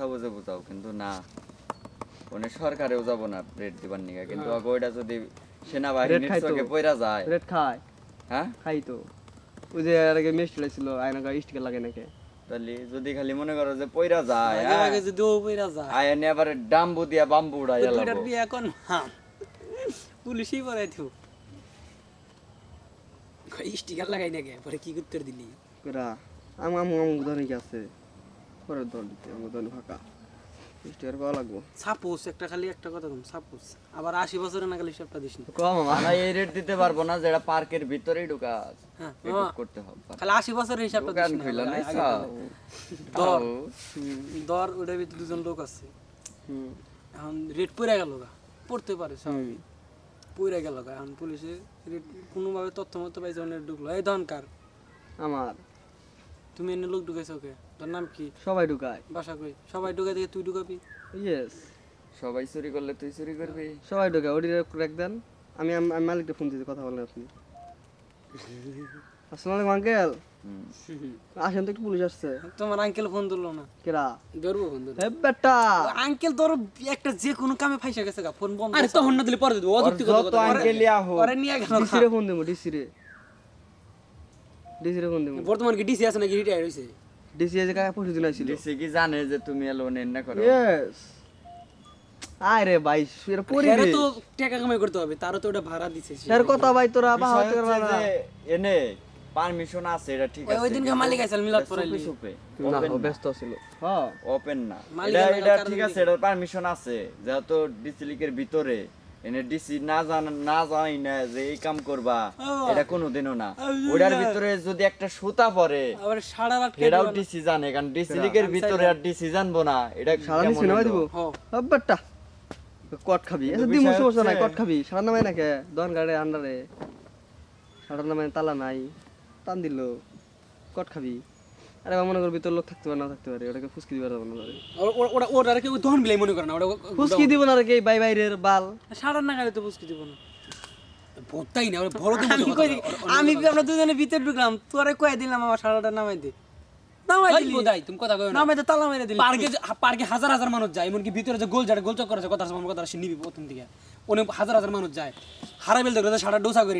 ইচ্ছা বুঝে বুঝাও কিন্তু না। মানে সরকারেও যাব না রেট দিবার নিগা কিন্তু ওইটা যদি সেনাবাহিনীর। চোখে পইরা যায়। রেট খায়। হ্যাঁ? খাই তো ওই যে আর আগে মিষ্টি লাগছিল আয়না স্টিকার লাগে নাকি? তাহলে যদি খালি মনে করো যে পইরা যায় আগে হ্যাঁ, আগে যদি ও বইরা যায়। আয় এনে আবার ডাম্বু দিয়া বাম্বু দুইটার লাগবো বিয়ে এখন হ্যাঁ পুলিশই পরে থু স্টিকার লাগাই নাকি? পরে কি করতে দিলি? এরা আম আম আম ধরে কি আছে দল দিতে ধরে ফাঁকা। পাওয়া লাগবো। সাপোজ একটা খালি একটা কথা কম সাপোজ। আবার আশি বছরে না খালি হিসাবটা দিস কম আমরা এই রেট দিতে পারব না যেটা পার্কের ভিতরেই ঢুকা আছে। হ্যাঁ, হ্যাঁ। করতে হবে। খালি আশি বছরের হিসাবটা দিস না। দর। দর ওটার ভিতরে দুজন লোক আছে। হুম। এখন রেট পড়ে গেল গা। পড়তে পারে স্বাভাবিক পড়ে গেল গা। এখন পুলিশে রেট কোনোভাবে তথ্য মতো পাইছে অনেক ঢুকলো। এই দনকার আমার। তুমি এনে লোক ঢুকাইছো ওকে তোর নাম কি? সবাই ঢুকায়। বাসা কই? সবাই ঢুকাই দিয়ে তুই ঢুকাবি? ইয়েস সবাই চুরি করলে তুই চুরি করবি। সবাই ঢুকায় ওটি রাখ দেন। আমি আমি মালিকটা ফোন দিতে কথা বলেন আপনি। আসসালামু আলাইকুম আঙ্কেল। আসেন তো একটু পুলিশ আসছে। তোমার আঙ্কেল ফোন ধরলো না। কেরা? ধরবো ফোন ধরবো। হে বেটা! আঙ্কেল একটা যে কোনো কামে ফাইসা গেছে গা ফোন বন্ধ আরে তখন না দিলে পরে দেবো ওর অযুক্তি কথা আঙ্কেলিয়া হোক পরে নিয়ে গেল ডিসি রে ফোন দেবো ডিসি রে ডিসি রে ফোন দেবো বর্তমান কি ডিসি আছে নাকি? রিটায়ার হয়েছে ডিসি এসে কাকা পরশু দিন আইছিল। ডিসি কি জানে যে তুমি এলো না করো? ইয়েস আয় রে ভাই এর আরে পরিবেশ তো টাকা কামাই করতে হবে তারও তো ওটা ভাড়া দিছে সে। এর কথা ভাই তোরা বিষয় হতে না এনে পারমিশন আছে এটা ঠিক আছে। ওই দিনকে মালিক আইছিল মিলাদ পড়াইলি। সুপে না ও ব্যস্ত ছিল। হ্যাঁ। ওপেন না। এটা এটা ঠিক আছে এটার পারমিশন আছে। যেহেতু ডিসি লিকের ভিতরে এনে ডিসি না জান না জানি না যে এই কাম করবা। এটা কোনোদিনও না। ওটার ভিতরে যদি একটা সুতা পড়ে আবার সারা রাত এটাও ডিসি জানে কারণ ডিসি লিকের ভিতরে আর ডিসি জানব না। এটা সারা দিব? হ কট খাবি। আচ্ছা দিমু সমস্যা নাই কট খাবি। সারা নামে নাকি দন গাড়ে আন্ডারে। সারা নামে তালা নাই। টান দিল। কট খাবি। আরে বা মনে করবি তোর লোক থাকতে পারে না থাকতে পারে ওটাকে ফুসকি দিবার যাবে না ধরে। ওটা ওটা আর কেউ দহন বিলাই মনে করে না ওটা ফুসকি দিব না রে কে বাই বাইরের বাল। সারা নাগালে তো বুঝতে দিব না। ভোটটাই না আমি আমরা দুজনে ভিতরে ঢুকলাম তোরে কয়ে দিলাম আমার সারাটা নামাই দে। নামাই দিলি। বোধাই তুমি কথা কই না। নামাই দে তালা মেরে দিলি। পার্কে হাজার হাজার মানুষ যায় এমনকি ভিতরে যে গোল যারা গোল চক্কর আছে কথা কথা সে নিবি প্রথম দিকে। অনেক হাজার হাজার মানুষ যায়। হারাবেল দেখলে সারা ডোসা করি